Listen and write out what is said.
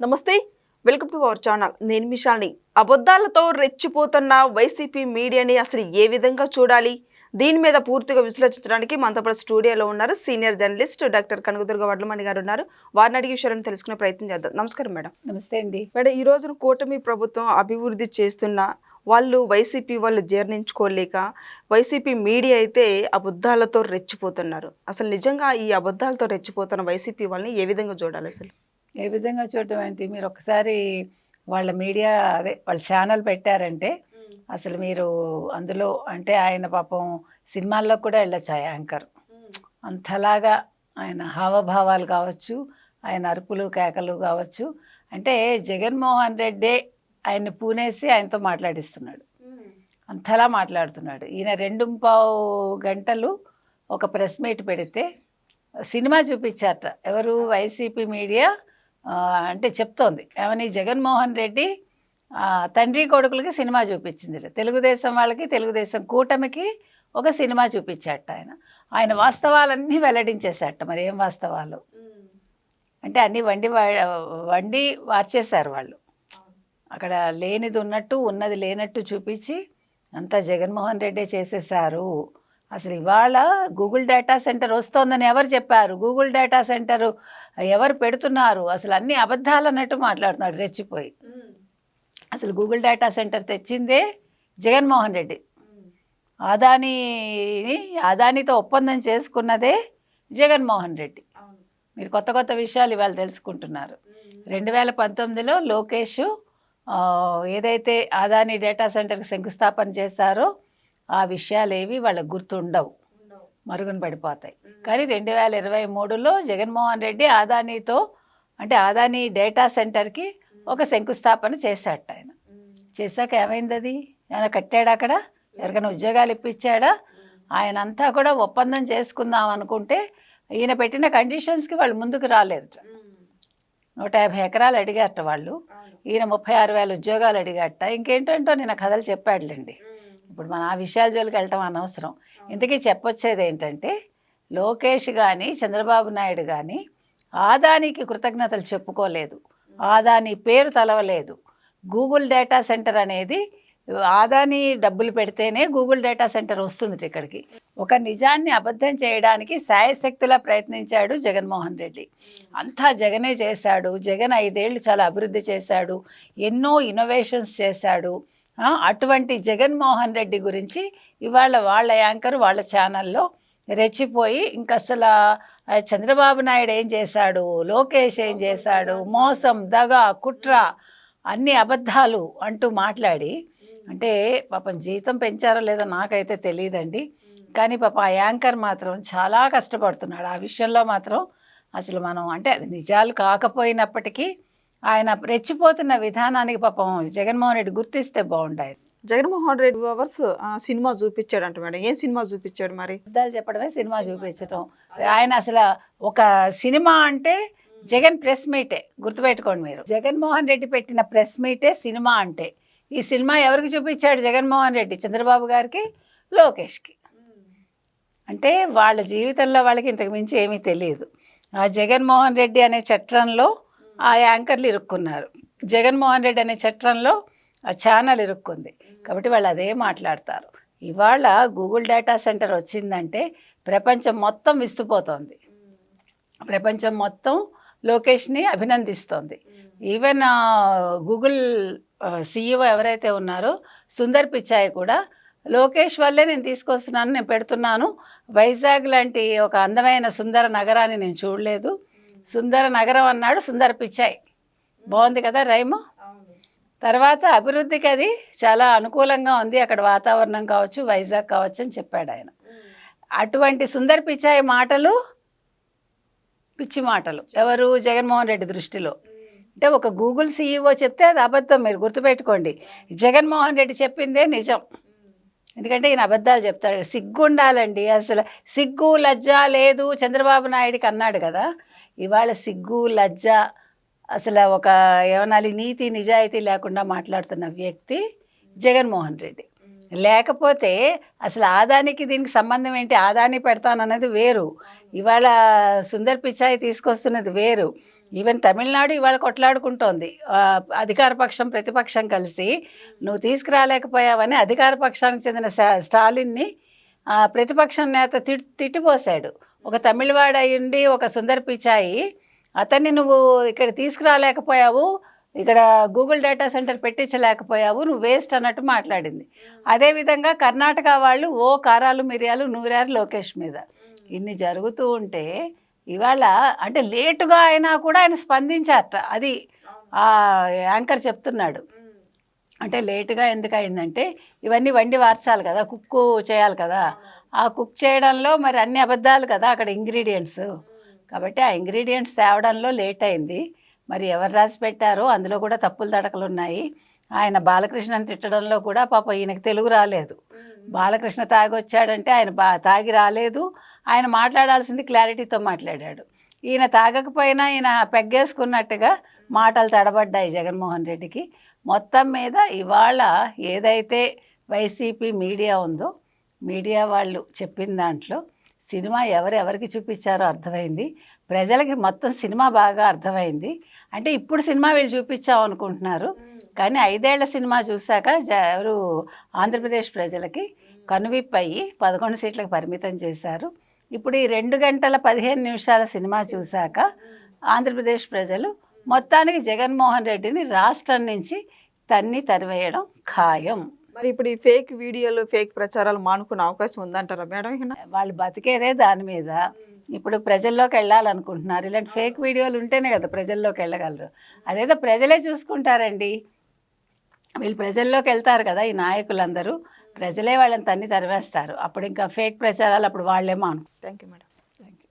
నమస్తే welcome to our channel. నేను మిషాల్ని అబద్ధాలతో రెచ్చిపోతున్న వైసీపీ మీడియాని అసలు ఏ విధంగా చూడాలి? దీని మీద పూర్తిగా విశ్లేషించడానికి మనతో పాటు స్టూడియోలో ఉన్నారు senior journalist doctor Kanakadurga Vadlamani garu ఉన్నారు. వారిని అడిగి విషయాలను తెలుసుకునే ప్రయత్నం చేద్దాం. నమస్కారం మేడం. నమస్తే అండి. మేడం ఈ రోజున కూటమి ప్రభుత్వం అభివృద్ధి చేస్తున్న వాళ్ళు వైసీపీ వాళ్ళు జీర్ణించుకోలేక వైసీపీ మీడియా అయితే అబద్ధాలతో రెచ్చిపోతున్నారు. అసలు నిజంగా ఈ అబద్ధాలతో రెచ్చిపోతున్న వైసీపీ వాళ్ళని ఏ విధంగా చూడాలి అసలు? ఏ విధంగా చూడటం ఏంటి? మీరు ఒకసారి వాళ్ళ మీడియా అదే వాళ్ళ ఛానల్ పెట్టారంటే అసలు మీరు అందులో అంటే ఆయన పాపం సినిమాల్లో కూడా వెళ్ళొచ్చు ఆ యాంకర్. అంతలాగా ఆయన హావభావాలు కావచ్చు ఆయన అరుపులు కేకలు కావచ్చు. అంటే జగన్మోహన్ రెడ్డే ఆయన్ని పూనేసి ఆయనతో మాట్లాడిస్తున్నాడు. అంతలా మాట్లాడుతున్నాడు. ఈయన రెండు పావు గంటలు ఒక ప్రెస్ మీట్ పెడితే సినిమా చూపించారట. ఎవరు? వైసీపీ మీడియా అంటే చెప్తోంది. ఏమని? జగన్మోహన్ రెడ్డి తండ్రి కొడుకులకి సినిమా చూపించింది తెలుగుదేశం వాళ్ళకి తెలుగుదేశం కూటమికి ఒక సినిమా చూపించాట ఆయన. ఆయన వాస్తవాలన్నీ వెల్లడించేశాట మరి ఏం వాస్తవాలు? అంటే అన్నీ వండి వండి వార్చేశారు వాళ్ళు. అక్కడ లేనిది ఉన్నట్టు ఉన్నది లేనట్టు చూపించి అంతా జగన్మోహన్ రెడ్డే చేసేసారు అసలు ఇవాళ గూగుల్ డేటా సెంటర్ వస్తోందని ఎవరు చెప్పారు? గూగుల్ డేటా సెంటర్ ఎవరు పెడుతున్నారు? అసలు అన్ని అబద్ధాలు అన్నట్టు మాట్లాడుతున్నాడు రెచ్చిపోయి. అసలు గూగుల్ డేటా సెంటర్ తెచ్చిందే జగన్మోహన్ రెడ్డి. అదానీని అదానితో ఒప్పందం చేసుకున్నదే జగన్మోహన్ రెడ్డి. మీరు కొత్త కొత్త విషయాలు ఇవాళ తెలుసుకుంటున్నారు. రెండు వేల పంతొమ్మిదిలో లోకేష్ ఏదైతే అదాని డేటా సెంటర్కి శంకుస్థాపన చేశారో ఆ విషయాలు ఏవి వాళ్ళకి గుర్తుండవు. మరుగున పడిపోతాయి. కానీ రెండు వేల ఇరవై మూడులో జగన్మోహన్ రెడ్డి అదానీతో అంటే అదాని డేటా సెంటర్కి ఒక శంకుస్థాపన చేశాట ఆయన. చేశాక ఏమైంది అది ఏమైనా కట్టాడా అక్కడ? ఎవరికైనా ఉద్యోగాలు ఇప్పించాడా? ఆయన అంతా కూడా ఒప్పందం చేసుకుందాం అనుకుంటే ఈయన పెట్టిన కండిషన్స్కి వాళ్ళు ముందుకు రాలేదు నూట యాభై ఎకరాలు అడిగారట వాళ్ళు. ఈయన ముప్పై ఆరు వేల ఉద్యోగాలు అడిగారట. ఇంకేంటంటో నేను కథలు చెప్పాడులేండి. ఇప్పుడు మనం ఆ విషయాల జోలికి వెళ్ళటం అనవసరం. ఇంతకీ చెప్పొచ్చేది ఏంటంటే లోకేష్ కానీ చంద్రబాబు నాయుడు కానీ ఆదానికి కృతజ్ఞతలు చెప్పుకోలేదు. ఆదాని పేరు తలవలేదు. గూగుల్ డేటా సెంటర్ అనేది ఆదాని డబ్బులు పెడితేనే గూగుల్ డేటా సెంటర్ వస్తుంది ఇక్కడికి. ఒక నిజాన్ని అబద్ధం చేయడానికి శాయశక్తిలా ప్రయత్నించాడు జగన్మోహన్ రెడ్డి. అంతా జగనే చేశాడు. జగన్ ఐదేళ్ళు చాలా అభివృద్ధి చేశాడు. ఎన్నో ఇన్నోవేషన్స్ చేశాడు. అటువంటి జగన్మోహన్ రెడ్డి గురించి ఇవాళ వాళ్ళ యాంకర్ వాళ్ళ ఛానల్లో రెచ్చిపోయి ఇంక అసలు చంద్రబాబు నాయుడు ఏం చేశాడు? లోకేష్ ఏం చేశాడు? మోసం దగ కుట్ర అన్ని అబద్ధాలు అంటూ మాట్లాడి అంటే పాపం జీతం పెంచారో లేదో నాకైతే తెలియదండి కానీ పాప ఆ యాంకర్ మాత్రం చాలా కష్టపడుతున్నాడు. ఆ విషయంలో మాత్రం అసలు మనం అంటే అది నిజాలు కాకపోయినప్పటికీ ఆయన రెచ్చిపోతున్న విధానానికి పాపం జగన్మోహన్ రెడ్డి గుర్తిస్తే బాగుండేది. జగన్మోహన్ రెడ్డి అవర్స్ సినిమా చూపించాడంట మేడం. ఏం సినిమా చూపించాడు మరి? అబద్ధాలు చెప్పడమే సినిమా చూపించటం. ఆయన అసలు ఒక సినిమా అంటే జగన్ ప్రెస్ మీటే గుర్తుపెట్టుకోండి మీరు. జగన్మోహన్ రెడ్డి పెట్టిన ప్రెస్ మీటే సినిమా అంటే. ఈ సినిమా ఎవరికి చూపించాడు జగన్మోహన్ రెడ్డి? చంద్రబాబు గారికి లోకేష్కి. అంటే వాళ్ళ జీవితంలో వాళ్ళకి ఇంతకు మించి ఏమీ తెలియదు. ఆ జగన్మోహన్ రెడ్డి అనే చట్రంలో ఆ యాంకర్లు ఇరుక్కున్నారు. జగన్మోహన్ రెడ్డి అనే చట్టంలో ఆ ఛానల్ ఇరుక్కుంది. కాబట్టి వాళ్ళు అదే మాట్లాడతారు. ఇవాళ గూగుల్ డేటా సెంటర్ వచ్చిందంటే ప్రపంచం మొత్తం విస్తుపోతోంది. ప్రపంచం మొత్తం లోకేష్ని అభినందిస్తోంది. ఈవెన్ గూగుల్ సీఈఓ ఎవరైతే ఉన్నారో సుందర్ పిచాయ్ కూడా లోకేష్ వల్లే నేను తీసుకొస్తున్నాను నేను పెడుతున్నాను వైజాగ్ లాంటి ఒక అందమైన సుందర నగరాన్ని నేను చూడలేదు. సుందర నగరం అన్నాడు సుందర్ పిచాయ్ బాగుంది కదా రైము? తర్వాత అభివృద్ధికి అది చాలా అనుకూలంగా ఉంది. అక్కడ వాతావరణం కావచ్చు వైజాగ్ కావచ్చు అని చెప్పాడు ఆయన. అటువంటి సుందర్ పిచాయ్ మాటలు పిచ్చి మాటలు ఎవరు? జగన్మోహన్ రెడ్డి దృష్టిలో. అంటే ఒక గూగుల్ సీఈఓ చెప్తే అది అబద్ధం మీరు గుర్తుపెట్టుకోండి. జగన్మోహన్ రెడ్డి చెప్పిందే నిజం. ఎందుకంటే ఈయన అబద్ధాలు చెప్తాడు. సిగ్గు ఉండాలండి అసలు. సిగ్గు లజ్జ లేదు చంద్రబాబు నాయుడికి అన్నాడు కదా. ఇవాళ సిగ్గు లజ్జ అసలు ఒక ఏమనాలి నీతి నిజాయితీ లేకుండా మాట్లాడుతున్న వ్యక్తి జగన్మోహన్ రెడ్డి. లేకపోతే అసలు ఆదానికి దీనికి సంబంధం ఏంటి? ఆదాని పెడతానన్నది వేరు. ఇవాళ సుందర్ పిచాయి తీసుకొస్తున్నది వేరు. ఈవెన్ తమిళనాడు ఇవాళ కొట్లాడుకుంటోంది. అధికారపక్షం అధికార పక్షం ప్రతిపక్షం కలిసి నువ్వు తీసుకురాలేకపోయావని అధికార పక్షానికి చెందిన స్టాలిన్ని ప్రతిపక్షం నేత తిట్ తిట్టిపోశాడు. ఒక తమిళవాడు అయ్యుండి ఒక సుందర్ పిచాయి అతన్ని నువ్వు ఇక్కడ తీసుకురాలేకపోయావు ఇక్కడ గూగుల్ డేటా సెంటర్ పెట్టించలేకపోయావు నువ్వు వేస్ట్ అన్నట్టు మాట్లాడింది. అదేవిధంగా కర్ణాటక వాళ్ళు ఓ కారాలు మిరియాలు నూరారు లోకేష్ మీద. ఇన్ని జరుగుతూ ఉంటే ఇవాళ అంటే లేటుగా అయినా కూడా ఆయన స్పందించారట. అది ఆ యాంకర్ చెప్తున్నాడు. అంటే లేటుగా ఎందుకు అయిందంటే ఇవన్నీ వండి వార్చాలి కదా కుక్కు చేయాలి కదా. ఆ కుక్ చేయడంలో మరి అన్ని అబద్ధాలు కదా అక్కడ ఇంగ్రీడియంట్స్. కాబట్టి ఆ ఇంగ్రీడియంట్స్ తేవడంలో లేట్ అయింది. మరి ఎవరు రాసి పెట్టారో అందులో కూడా తప్పులు తడకలు ఉన్నాయి. ఆయన బాలకృష్ణని తిట్టడంలో కూడా పాప ఈయనకి తెలుగు రాలేదు. బాలకృష్ణ తాగి వచ్చాడంటే ఆయన బా తాగి రాలేదు. ఆయన మాట్లాడాల్సింది క్లారిటీతో మాట్లాడాడు. ఈయన తాగకపోయినా ఈయన పెగ్గేసుకున్నట్టుగా మాటలు తడబడ్డాయి జగన్మోహన్ రెడ్డికి. మొత్తం మీద ఇవాళ ఏదైతే వైసీపీ మీడియా ఉందో మీడియా వాళ్ళు చెప్పిన దాంట్లో సినిమా ఎవరెవరికి చూపించారో అర్థమైంది. ప్రజలకి మొత్తం సినిమా బాగా అర్థమైంది. అంటే ఇప్పుడు సినిమా వీళ్ళు చూపించాం అనుకుంటున్నారు. కానీ ఐదేళ్ళ సినిమా చూశాక ఎవరు? ఆంధ్రప్రదేశ్ ప్రజలకి కనువిప్పు అయ్యి పదకొండు సీట్లకు పరిమితం చేశారు. ఇప్పుడు ఈ రెండు గంటల పదిహేను నిమిషాల సినిమా చూశాక ఆంధ్రప్రదేశ్ ప్రజలు మొత్తానికి జగన్మోహన్ రెడ్డిని రాష్ట్రం నుంచి తన్ని తరివేయడం ఖాయం. మరి ఇప్పుడు ఈ ఫేక్ వీడియోలు ఫేక్ ప్రచారాలు మానుకునే అవకాశం ఉందంటారా మేడం వాళ్ళు బతికేదే దాని మీద. ఇప్పుడు ప్రజల్లోకి వెళ్ళాలనుకుంటున్నారు. ఇలాంటి ఫేక్ వీడియోలు ఉంటేనే కదా ప్రజల్లోకి వెళ్ళగలరు. అదేదో ప్రజలే చూసుకుంటారండి. వీళ్ళు ప్రజల్లోకి వెళ్తారు కదా ఈ నాయకులందరూ. ప్రజలే వాళ్ళని తన్ని తరివేస్తారు అప్పుడు ఇంకా ఫేక్ ప్రచారాలు అప్పుడు వాళ్ళేమో అనుకుంటారు థ్యాంక్ యూ మేడం